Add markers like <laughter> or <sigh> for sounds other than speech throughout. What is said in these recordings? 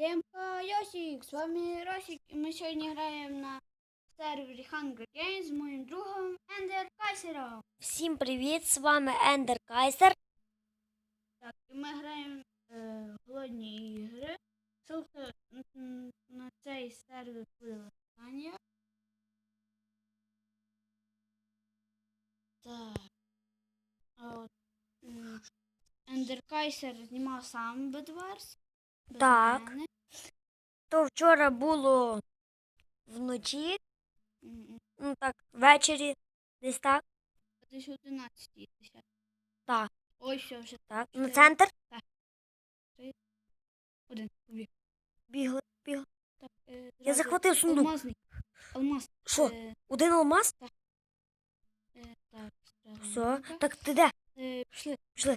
Темка Йосік, з вами Росік, і ми сьогодні граємо на сервері Hunger Games з моїм другом Ендер Кайсером. Всім привіт! З вами Ендер Кайсер. Так, і ми граємо е, в голодні ігри. Ссылка на цей сервер буде в описанні. Так. А от, м, Ендер Кайсер знімав сам Bedwars. Так. То вчора було вночі, ну так, ввечері, десь так, Десь 11 10. Так. Ой, все, вже так, на центр один побіг. бігли, бігли. Так, е, Я захватив сундук. Алмазний. Алмаз. Що, Е, один алмаз? е, так, Все. Так ти де? Е, пішли. Пішли.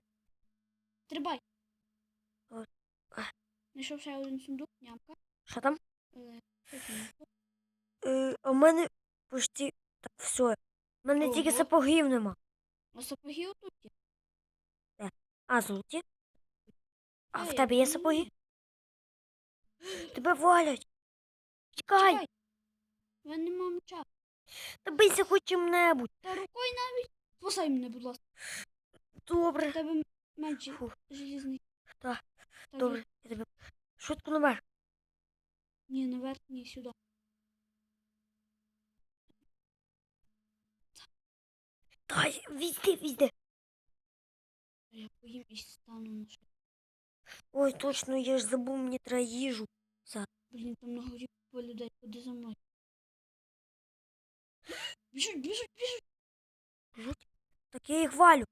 Стрибай. Знайшов ще один сундук, нямка. Що там? Е, що? Е, а в мене почти так все. У мене тільки сапогів нема. А сапоги отут є. А золоті? А в тебе є сапоги? Тебе валять. Тікай, Чекай. У мене нема меча. та бийся хоч чим-небудь. Та рукою навіть. Спасай мене, будь ласка. У Добре. тебе меч Фух. Так, Добре, я тебе швидко наверх. Ні, наверх, ні, сюди. Дай, візди, візди. Я поїм і стану на шею. Ой, точно, я ж забув, мені треба їжу. Блін, там на горі купа людей, ходи за мною. Біжуть, біжуть, біжуть. Жуть. Так я їх валю.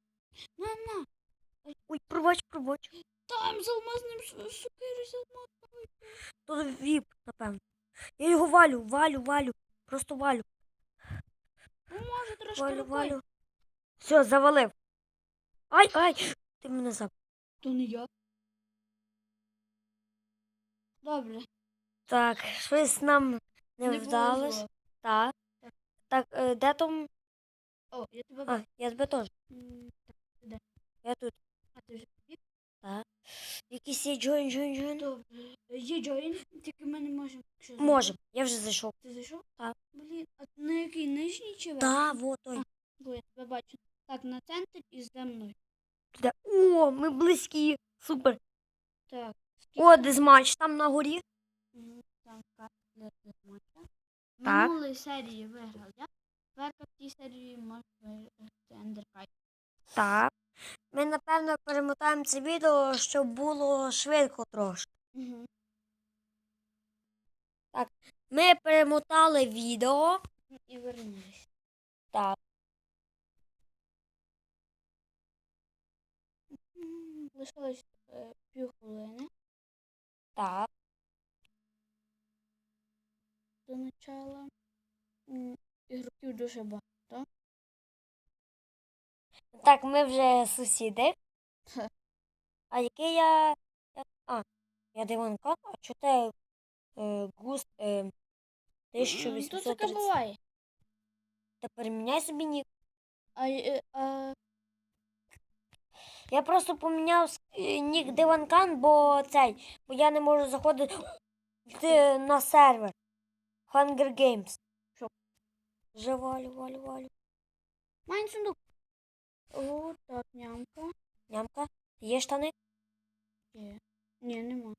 На, на. Ой, пробач, пробач. Там з алмазним с- сокирою з алмазним. То віп, напевно. Я його валю, валю, валю. Просто валю. Поможе трошки Валю, рукою. валю. Все, завалив. Ай, ай! Ти мене заб. То не я. Добре. Так, щось нам не, Не вдалось. Так. Так. Е, де там. О, я тебе А, я тебе теж. М? Я тут. А ти вже побіг? Якийсь є джойн, джойн, джойн. Добре. Е, Є Джоїн, тільки ми не можемо. якщо Можем. Я вже зайшов. Ти зайшов? Так. Блін, а на який нижній чи верхній? Так, вот той. Бо я тебе бачу. Так, на центр і за мною. Де? О, ми близькі. Супер. Так. О, дезматч там на горі. Мгм, Там карта для дезматча. Так. Минулої серії виграв я. Тепер в цій серії може виграти Ендеркай. Так. Ми, напевно, перемотаємо це відео, щоб було швидко трошки. Угу. Ми перемотали відео. І вернулись. Так. Лишилось е, півхвилини Так. до начала. Ігроків дуже багато. Так, ми вже сусіди. А який я. я- А, я Диванка, а чого ти е, густ е, М, То таке буває. Та переміняй собі нік. А, е, а, Я просто поміняв е, нік Диванкан, бо цей, бо я не можу заходити на сервер. Hunger Games. Що? Вже валю, валю, валю. Майн сундук. О, так, нямка. Нямка, є штани? Є. Ні, нема.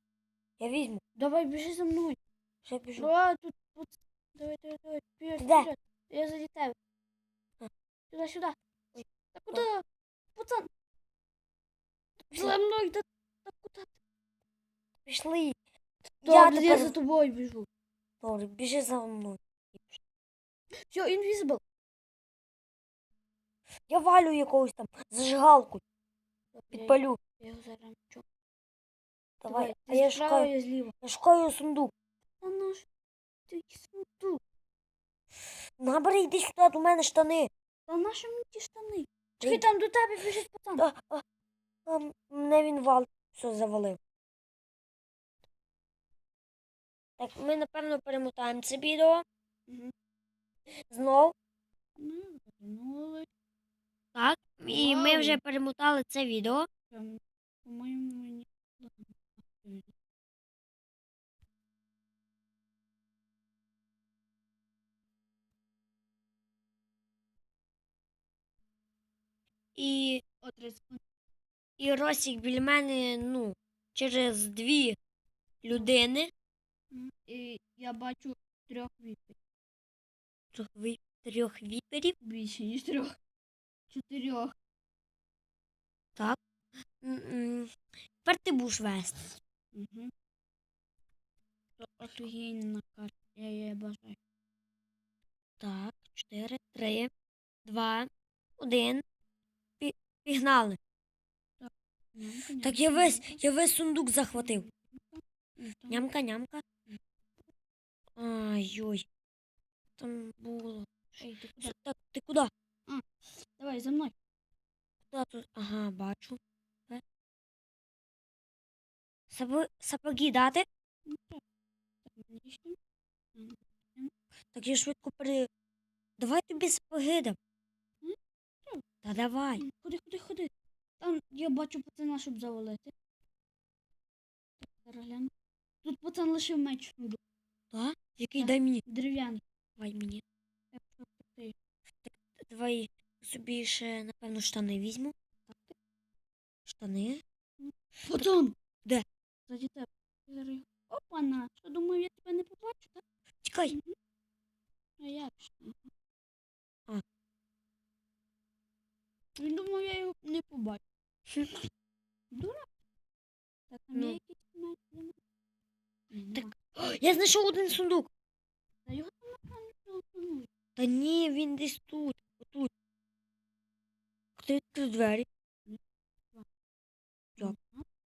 Я візьму. Давай, біжи за мною. Вже біжу. А, тут, тут. Давай, давай, давай. Вперед, Ти де? вперед. Я заді тебе. А. Сюда, сюда. Ой. Та куди? Пацан. За мною, та, та куди? Пішли. Добре, я, тепер- за тобою біжу. Добре, біжи за мною. Все, інвізибл. Я валю якогось там зажигалку, підпалю. Я зараз. Давай, а я шукаю, я зліва. я шукаю сундук. Та наш ти сундук. Набери, йди сюди, до мене штани. Та наші мені ті штани? Чекай, там до тебе біжить пацан. А, а, а, мене він вал. Все, завалив. Так, ми, напевно, перемотаємо це відео. Мгм. Знов. Ми вже перемотали це відео. По-моєму, мені. І і Росік біля мене, ну, через дві людини. І Я бачу трьох віперів. Трьох віперів? Більше, ніж трьох. Чотирьох. М-м. Тепер ти будеш вести. Угу. Карта. Я її бажаю. Так, чотири, три, два, один. Пі- Пігнали. Нямка, Так я весь, я весь сундук захватив. Нямка. Нямка, нямка. Ай-ой. Там було. Ей, ти куди? Так, ти куди? Давай, за мною. Куди тут? Ага, бачу. Е. Сапо- Сапоги дати? Так. Я швидко пере... Давай тобі сапоги дам. Та давай. Ходи, ходи, ходи. Там я бачу пацана, щоб завалити. Тут пацан лишив меч. Так? Який дай мені? Дерев'яний. Давай мені. Давай собі ще, напевно, штани візьму. Штани. Пацан! Де? Заді тебе. Я зараз його- Опана! Що думав, я тебе не побачу, так? Чекай. А я ж. А. Він думав, я його не побачу. <laughs> Дура. Так, там Ну. якийсь мене? Так. О, <gasps> Я знайшов один сундук. Та його там напевно. Та ні, він десь тут. Хто відкрив двері?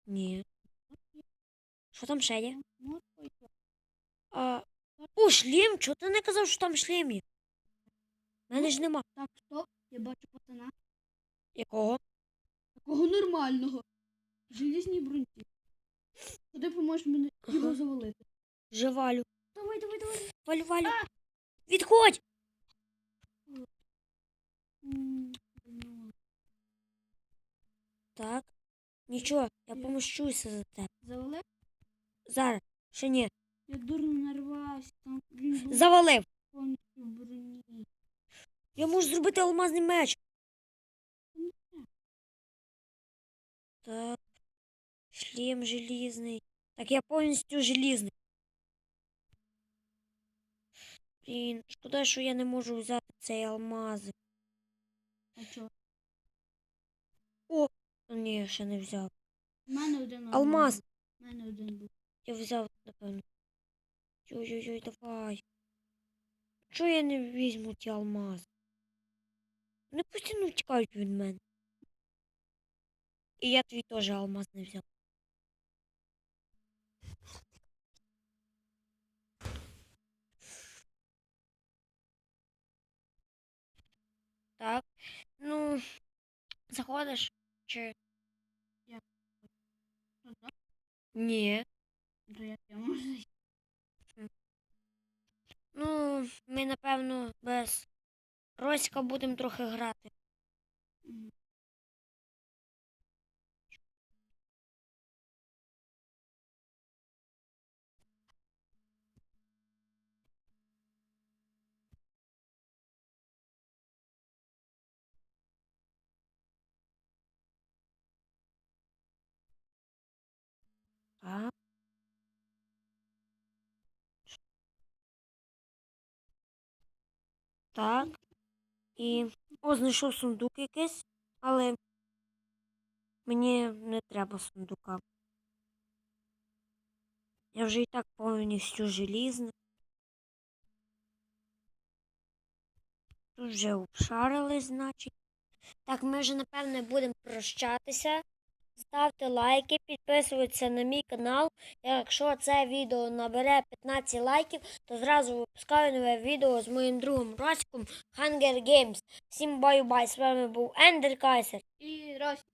Ні. Що там ще є? А... О, шлем! Чого ти не казав, що там шлем є? Мене ж нема. Так, стоп, я бачу пацана. Якого? Такого нормального. В Желізній бруньці. Куди поможеш мені його завалити? Вже валю. Давай, давай, давай. Валю, валю. Відходь! М, Так. Нічого, я Є. помощуся за тебе. Завалив? Зараз. Ще ні. Я дурно нарвався. Там він був Завалив. повністю в броні. Я можу зробити алмазний меч. Так. Шлем желізний. Так, я повністю желізний. Блін, шкода, що я не можу взяти цей алмаз. А що? Ні, ще не взяв. У мене один Алмаз. У мене один був. Я взяв, напевно. Ой-ой-ой, давай. Чого я не візьму ті алмази? Вони постійно втікають від мене. І я твій теж алмаз не взяв. Так. Ну, заходиш? Чи. Що, так? Ні. Ну, ми, напевно, без Роська будемо трохи грати. Так. І о, знайшов сундук якийсь, але мені не треба сундука. Я вже і так повністю желізний. Тут вже обшарились, значить. Так, ми вже, напевне, будемо прощатися. Ставте лайки, підписуйтесь на мій канал. Якщо це відео набере 15 лайків, то зразу випускаю нове відео з моїм другом Роськом Hunger Games. Всім баю-бай! З вами був Ендер Кайсер. І Рось.